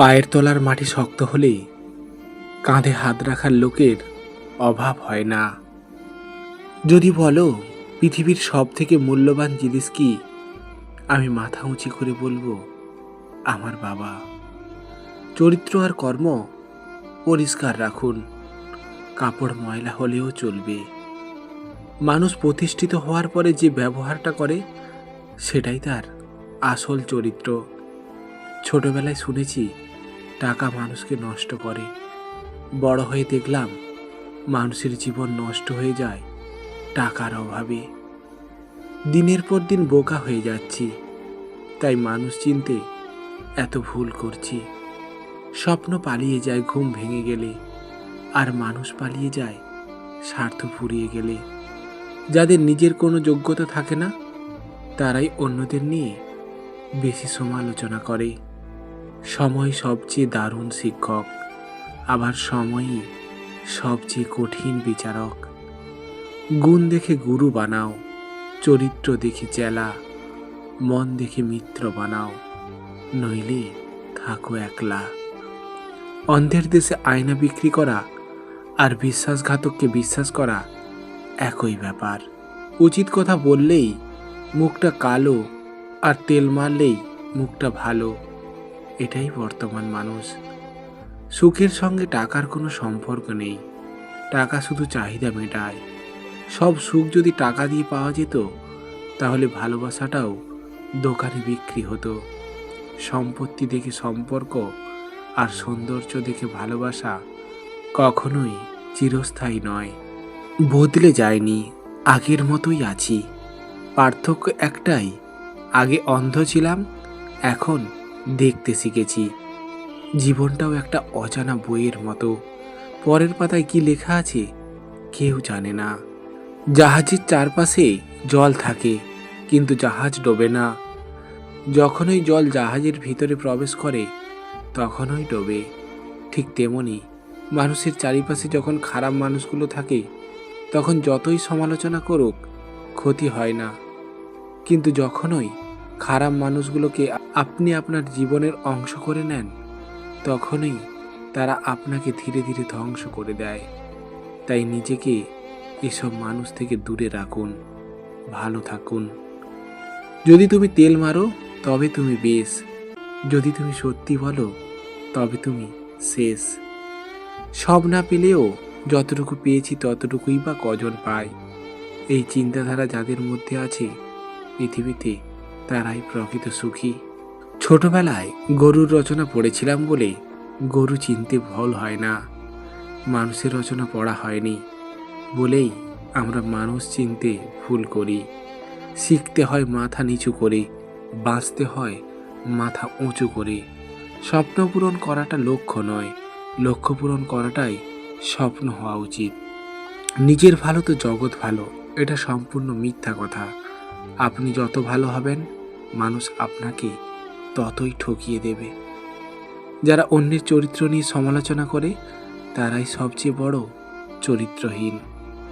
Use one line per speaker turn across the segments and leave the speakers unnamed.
পায়ের তলার মাটি শক্ত হলেই কাঁধে হাত রাখার লোকের অভাব হয় না। যদি বলো, পৃথিবীর সব থেকে মূল্যবান জিনিস কি, আমি মাথা উঁচি করে বলব, আমার বাবা। চরিত্র আর কর্ম পরিষ্কার রাখুন। কাপড় ময়লা হলেও চলবে। মানুষ প্রতিষ্ঠিত হওয়ার পরে যে ব্যবহারটা করে, সেটাই তার আসল চরিত্র। ছোটবেলায় শুনেছি টাকা মানুষকে নষ্ট করে। বড় হয়ে দেখলাম, মানুষের জীবন নষ্ট হয়ে যায় টাকার অভাবে। দিনের পর দিন বোকা হয়ে যাচ্ছি, তাই মানুষ চিনতে এত ভুল করছি। স্বপ্ন পালিয়ে যায় ঘুম ভেঙে গেলে, আর মানুষ পালিয়ে যায় স্বার্থ ফুরিয়ে গেলে। যাদের নিজের কোনো যোগ্যতা থাকে না, তারাই অন্যদের নিয়ে বেশি সমালোচনা করে। সময় সবচেয়ে দারুণ শিক্ষক, আবার সময়ই সবচেয়ে কঠিন বিচারক। গুণ দেখে গুরু বানাও, চরিত্র দেখে চেলা, মন দেখে মিত্র বানাও, নইলে থাকো একলা। অন্ধের দেশে আয়না বিক্রি করা আর বিশ্বাসঘাতককে বিশ্বাস করা একই ব্যাপার। উচিত কথা বললেই মুখটা কালো আর তেল মারলেই মুখটা ভালো। এটাই বর্তমান মানুষ। সুখের সঙ্গে টাকার কোনো সম্পর্ক নেই। টাকা শুধু চাহিদা মেটায়। সব সুখ যদি টাকা দিয়ে পাওয়া যেত, তাহলে ভালোবাসাটাও দোকানে বিক্রি হতো। সম্পত্তি দেখে সম্পর্ক আর সৌন্দর্য দেখে ভালোবাসা কখনোই চিরস্থায়ী নয়। বদলে যায়নি, আগের মতোই আছি। পার্থক্য একটাই, আগে অন্ধ ছিলাম, এখন দেখতে শিখেছি। জীবনটাও একটা অজানা বইয়ের মতো। পরের পাতায় কি লেখা আছে, কেউ জানে না। জাহাজের চারপাশে জল থাকে, কিন্তু জাহাজ ডোবে না। যখনই জল জাহাজের ভিতরে প্রবেশ করে, তখনই ডোবে। ঠিক তেমনি মানুষের চারিপাশে যখন খারাপ মানুষগুলো থাকে, তখন যতই সমালোচনা করুক, ক্ষতি হয় না। কিন্তু যখনই খারাপ মানুষগুলোকে আপনি আপনার জীবনের অংশ করে নেন, তখনই তারা আপনাকে ধীরে ধীরে ধ্বংস করে দেয়। তাই নিজেকে এসব মানুষ থেকে দূরে রাখুন, ভালো থাকুন। যদি তুমি তেল মারো, তবে তুমি বেশ। যদি তুমি সত্যি বলো, তবে তুমি শেষ। সব না পেলেও যতটুকু পেয়েছি ততটুকুই বা কজন পায়। এই চিন্তাধারা যাদের মধ্যে আছে, পৃথিবীতে তারাই প্রকৃত সুখী। ছোটবেলায় গরুর রচনা পড়েছিলাম বলে গরু চিনতে ভুল হয় না। মানুষের রচনা পড়া হয়নি বলেই আমরা মানুষ চিনতে ভুল করি। শিখতে হয় মাথা নিচু করে, বাঁচতে হয় মাথা উঁচু করে। স্বপ্ন পূরণ করাটা লক্ষ্য নয়, লক্ষ্য পূরণ করাটাই স্বপ্ন হওয়া উচিত। নিজের ভালো তো জগৎ ভালো, এটা সম্পূর্ণ মিথ্যা কথা। আপনি যত ভালো হবেন, মানুষ আপনাকে ততই ঠকিয়ে দেবে। যারা অন্যের চরিত্র নিয়ে সমালোচনা করে, তারাই সবচেয়ে বড় চরিত্রহীন।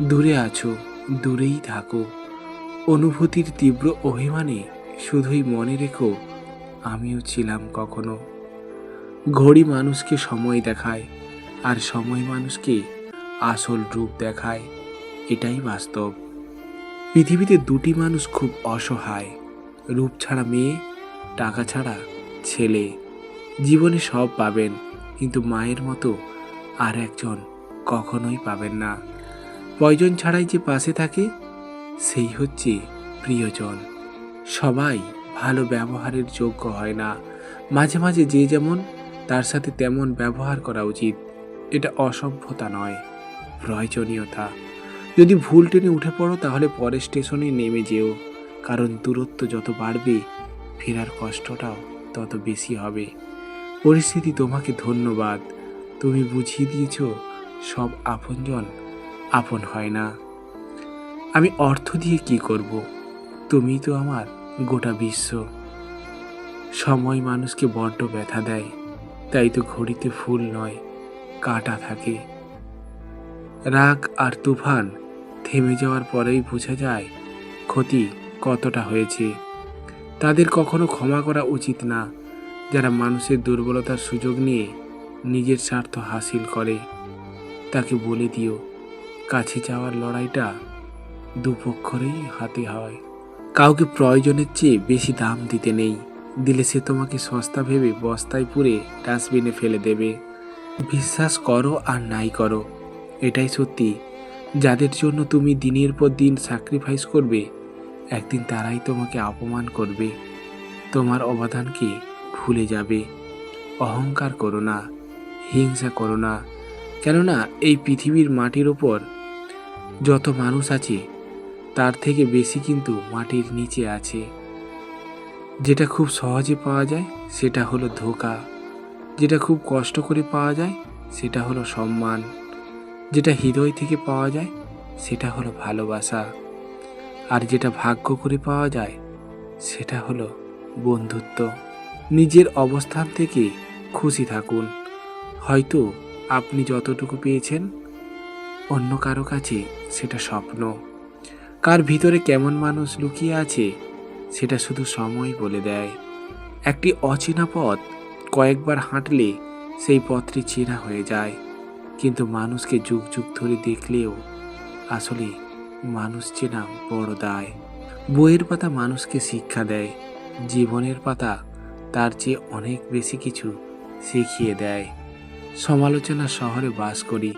দূরে আছো, দূরেই থাকো। অনুভূতির তীব্র অভিমানে শুধুই মনে রেখো, আমিও ছিলাম কখনো। ঘড়ি মানুষকে সময় দেখায়, আর সময় মানুষকে আসল রূপ দেখায়, এটাই বাস্তব। পৃথিবীতে দুটি মানুষ খুব অসহায়। রূপ ছাড়া মেয়ে, টাকা ছাড়া ছেলে। জীবনে সব পাবেন, কিন্তু মায়ের মতো আর একজন কখনোই পাবেন না। প্রয়োজন ছাড়াই যে পাশে থাকে, সেই হচ্ছে প্রিয়জন। সবাই ভালো ব্যবহারের যোগ্য হয় না। মাঝে মাঝে যে যেমন, তার সাথে তেমন ব্যবহার করা উচিত। এটা অসভ্যতা নয়, প্রয়োজনীয়তা। যদি ভুল ট্রেনে উঠে পড়ো, তাহলে পরের স্টেশনে নেমে যেও। কারণ দূরত্ব যত বাড়বে, ফেরার কষ্টটাও তত বেশি হবে। পরিস্থিতি তোমাকে ধন্যবাদ। তুমি বুঝিয়ে দিয়েছ, সব আপনজন আপন হয় না। আমি অর্থ দিয়ে কি করব? তুমি তো আমার গোটা বিশ্ব। সময় মানুষকে বড্ড ব্যথা দেয়, তাই তো ঘড়িতে ফুল নয়, কাটা থাকে। রাগ আর তুফান থেমে যাওয়ার পরেই বোঝা যায় ক্ষতি কতটা হয়েছে। তাদের কখনো ক্ষমা করা উচিত না। যারা মানুষের দুর্বলতার সুযোগ নিয়ে নিজের স্বার্থ হাসিল করে, তাকে বলে দিও, কাছে যাওয়ার লড়াইটা দুপক্ষরেই হাতে হয়। কাউকে প্রয়োজনের চেয়ে বেশি দাম দিতে নেই। দিলে সে তোমাকে সস্তা ভেবে বস্তায় পুরে ডাস্টবিনে ফেলে দেবে। বিশ্বাস করো আর নাই করো। এটাই সত্যি। যাদের জন্য তুমি দিনের পর দিন স্যাক্রিফাইস করবে, একদিন তারাই তোমাকে অপমান করবে। তোমার অবদানকে ভুলে যাবে। অহংকার করো না, হিংসা করো না, কেননা এই পৃথিবীর মাটির ওপর যত মানুষ আছে, তার থেকে বেশি কিন্তু মাটির নিচে আছে। যেটা খুব সহজে পাওয়া যায়, সেটা হলো ধোকা। যেটা খুব কষ্ট করে পাওয়া যায়, সেটা হলো সম্মান। যেটা হৃদয় থেকে পাওয়া যায়, সেটা হলো ভালোবাসা। আর যেটা ভাগ্য করে পাওয়া যায়, সেটা হলো বন্ধুত্ব। নিজের অবস্থান থেকে খুশি থাকুন। হয়তো আপনি যতটুকু পেয়েছেন, অন্য কারও কাছে সেটা স্বপ্ন। কার ভিতরে কেমন মানুষ লুকিয়ে আছে, সেটা শুধু সময় বলে দেয়। একটি অচেনা পথ, কয়েকবার হাঁটলে সেই পথটি চেনা হয়ে যায়। কিন্তু মানুষকে যুগ যুগ ধরে দেখলেও আসলে মানুষ চেনা বড় দায়। বইয়ের পাতা মানুষকে শিক্ষা দেয়, জীবনের পাতা তার চেয়ে অনেক বেশি কিছু শিখিয়ে দেয়। সমালোচনা শহরে বাস করি,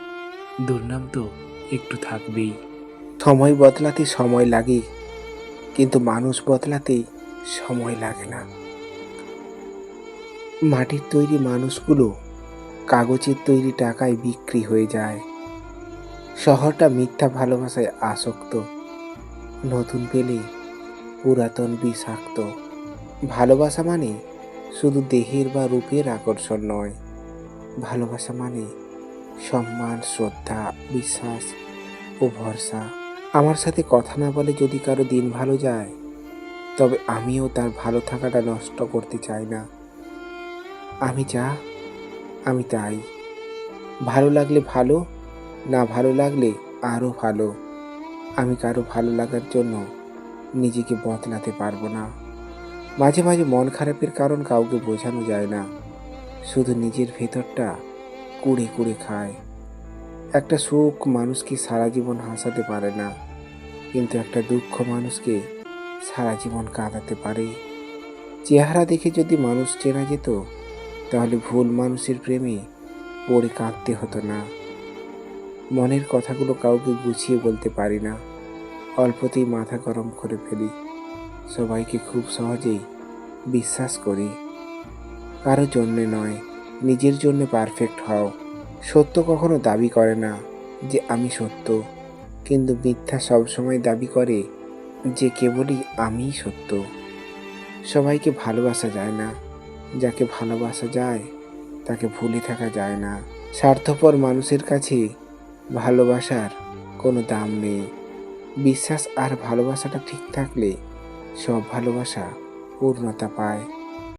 দুর্নাম তো একটু থাকবেই। সময় বদলাতে সময় লাগে, কিন্তু মানুষ বদলাতে সময় লাগে না। মাটির তৈরি মানুষগুলো কাগজের তৈরি টাকায় বিক্রি হয়ে যায়। শহরটা মিথ্যা ভালোবাসায় আসক্ত। নতুন পেলে পুরাতন বিষাক্ত। ভালোবাসা মানে শুধু দেহের বা রূপের আকর্ষণ নয়। ভালোবাসা মানে সম্মান, শ্রদ্ধা, বিশ্বাস ও ভরসা। আমার সাথে কথা না বলে যদি কারও দিন ভালো যায়, তবে আমিও তার ভালো থাকাটা নষ্ট করতে চাই না। আমি যা আমি তাই। ভালো লাগলে ভালো, না ভালো লাগলে আরও ভালো। আমি কারও ভালো লাগার জন্য নিজেকে বদলাতে পারব না। মাঝে মাঝে মন খারাপের কারণ কাউকে বোঝানো যায় না। শুধু নিজের ভেতরটা কুড়ে কুড়ে খায়। একটা সুখ মানুষকে সারা জীবন হাসাতে পারে না, কিন্তু একটা দুঃখ মানুষকে সারা জীবন কাঁদাতে পারে। চেহারা দেখে যদি মানুষ চেনা যেত তাহলে ভুল মানুষের প্রেমে পড়ে কাঁদতে হতো না। মনের কথাগুলো কাউকে গুছিয়ে বলতে পারি না। অল্পতেই মাথা গরম করে ফেলি। সবাইকে খুব সহজেই বিশ্বাস করি। কারও জন্যে নয়, নিজের জন্য পারফেক্ট হও। সত্য কখনো দাবি করে না যে আমি সত্য। কিন্তু মিথ্যা সবসময় দাবি করে যে কেবলই আমিই সত্য। সবাইকে ভালোবাসা যায় না। যাকে ভালোবাসা যায়, তাকে ভুলে থাকা যায় না। স্বার্থপর মানুষের কাছে ভালোবাসার কোনো দাম নেই। বিশ্বাস আর ভালোবাসাটা ঠিক থাকলে সব ভালোবাসা পূর্ণতা পায়।